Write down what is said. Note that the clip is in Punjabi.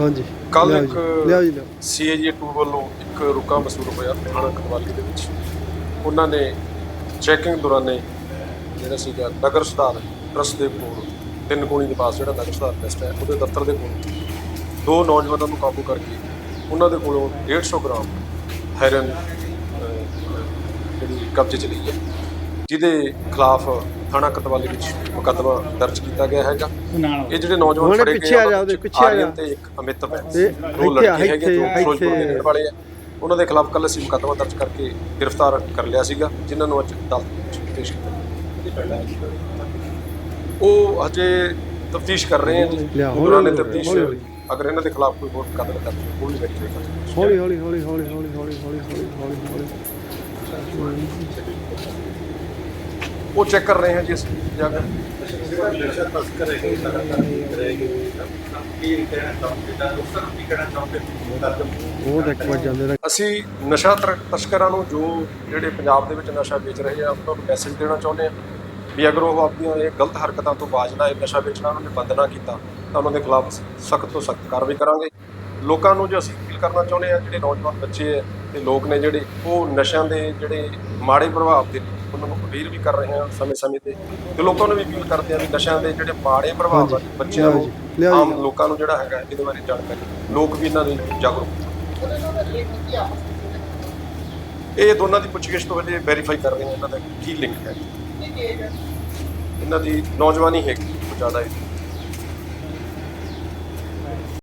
ਹਾਂਜੀ। ਕੱਲ੍ਹ ਲਿਆਓ ਇੱਕ- ਜੀ, ਲਿਆਓ ਜੀ ਲਿਆਓ। ਸੀਏਜੀ 2 ਵੱਲੋਂ ਇੱਕ ਰੁਕਾ ਮਸੂਲ ਹੋਇਆ ਥਾਣਾ ਕਤਵਾਲੀ ਦੇ ਵਿੱਚ। ਉਹਨਾਂ ਨੇ ਚੈਕਿੰਗ ਦੌਰਾਨੇ ਜਿਹੜਾ ਸੀਗਾ ਨਗਰ ਸੁਧਾਰ ਟਰਸਟ ਦੇ ਕੋਲ ਤਿੰਨ ਕੋਣੀ ਦੇ ਪਾਸ ਜਿਹੜਾ ਨਗਰ ਸੁਧਾਰ ਟਰਸਟ ਹੈ ਉਹਦੇ ਦਫ਼ਤਰ ਦੇ ਕੋਲ ਦੋ ਨੌਜਵਾਨਾਂ ਨੂੰ ਕਾਬੂ ਕਰਕੇ ਉਹਨਾਂ ਦੇ ਕੋਲੋਂ 150 ਗ੍ਰਾਮ ਹੈਰਨ ਜਿਹੜੀ ਕਬਜ਼ੇ ਚ ਲਈ ਹੈ। ਜਿਹਦੇ ਖਿਲਾਫ ਥਾਣਾ ਕਤਵਾਲੀ ਵਿੱਚ ਮੁਕੱਦਮਾ ਦਰਜ ਕੀਤਾ ਗਿਆ ਹੈਗਾ। ਇਹ ਜਿਹੜੇ ਨੌਜਵਾਨ ਫੜੇ ਗਏ ਪਿੱਛੇ ਆ ਉਹਨਾਂ ਵਿੱਚ ਪਿੱਛੇ ਆ ਆਰੀਅਨ। ਤੇ ਇੱਕ ਹੈ ਇਹ ਦੋ ਲੜਕੇ ਹੈਗੇ ਜੋ ਫਿਰੋਜ਼ਪੁਰ ਦੇ। ਰਹਿਣ ਵਾਲੇ ਆ। ਉਹਨਾਂ ਦੇ ਖਿਲਾਫ ਕੱਲ੍ਹ ਅਸੀਂ ਮੁਕੱਦਮਾ ਦਰਜ ਕਰਕੇ ਗ੍ਰਿਫਤਾਰ ਕਰ ਲਿਆ ਸੀਗਾ ਜਿਨ੍ਹਾਂ ਨੂੰ ਅੱਜ ਅਦਾਲਤ ਵਿੱਚ ਪੇਸ਼ ਕੀਤਾ ਉਹ ਹਜੇ ਤਫਤੀਸ਼ ਕਰ ਰਹੇ ਹਨ ਉਹਨਾਂ ਨੇ ਤਫਤੀਸ਼। ਅਗਰ ਇਹਨਾਂ ਦੇ ਖਿਲਾਫ ਕੋਈ ਹੋਰ ਮੁਕੱਦਮਾ ਦਰਜ ਵੀ ਵੈਰੀਫਾਈ ਕਰ ਹੌਲੀ ਹੌਲੀ ਹੌਲੀ ਹੌਲੀ ਹੌਲੀ ਹੌਲੀ ਹੌਲੀ ਹੌਲੀ ਹੌਲੀ ਹੌਲੀ। ਉਹ ਚੈੱਕ ਕਰ ਰਹੇ ਹਾਂ ਜਾਂਦੇ ਨੇ ਅਸੀਂ ਨਸ਼ਾ ਤਸਕਰਾਂ ਨੂੰ ਜੋ ਜਿਹੜੇ ਪੰਜਾਬ ਦੇ ਵਿੱਚ ਨਸ਼ਾ ਵੇਚ ਰਹੇ ਆ ਉਹਨਾਂ ਨੂੰ ਮੈਸੇਜ ਦੇਣਾ ਚਾਹੁੰਦੇ ਆ ਵੀ ਅਗਰ ਉਹ ਆਪਣੀਆਂ ਇਹ ਗਲਤ ਹਰਕਤਾਂ ਤੋਂ ਬਾਜ ਨਾ ਆਏ ਨਸ਼ਾ ਵੇਚਣਾ ਉਹਨਾਂ ਨੇ ਬੰਦ ਨਾ ਕੀਤਾ ਤਾਂ ਉਹਨਾਂ ਦੇ ਖਿਲਾਫ ਸਖਤ ਤੋਂ ਸਖਤ ਕਾਰਵਾਈ ਕਰਾਂਗੇ। ਲੋਕਾਂ ਨੂੰ ਜੋ ਅਸੀਂ ਅਪੀਲ ਕਰਨਾ ਚਾਹੁੰਦੇ ਆ ਜਿਹੜੇ ਨੌਜਵਾਨ ਬੱਚੇ ਆ ਤੇ ਲੋਕ ਨੇ ਜਿਹੜੇ ਉਹ ਨਸ਼ਿਆਂ ਦੇ ਜਿਹੜੇ ਮਾੜੇ ਪ੍ਰਭਾਵ ਦੇ ਨੂੰ ਅਪੀਲ ਵੀ ਕਰ ਰਹੇ ਆ ਸਮੇਂ-ਸਮੇਂ ਤੇ ਤੇ ਲੋਕਾਂ ਨੂੰ ਵੀ ਅਪੀਲ ਕਰਦੇ ਆ ਵੀ ਨਸ਼ਿਆਂ ਦੇ ਜਿਹੜੇ ਮਾੜੇ ਪ੍ਰਭਾਵ ਆ ਬੱਚਿਆਂ ਨੂੰ। ਆਮ ਲੋਕਾਂ ਨੂੰ ਜਿਹੜਾ ਹੈਗਾ ਇਹਦੇ ਬਾਰੇ ਜਾਣਕਾਰੀ। ਲੋਕ ਵੀ ਇਹਨਾਂ ਦੇ ਜਾਗਰੂਕ ਇਹ ਦੋਨਾਂ ਦੀ ਪੁੱਛਗਿੱਛ ਤੋਂ ਹਲੇ ਵੈਰੀਫਾਈ ਕਰ ਰਹੇ ਹਾਂ ਇਹਨਾਂ ਦਾ ਕੀ ਲਿੰਕ ਹੈ। ਇਹਨਾਂ ਦੀ ਨੌਜਵਾਨੀ ਬਹੁਤ ਜ਼ਿਆਦਾ ਹੈ।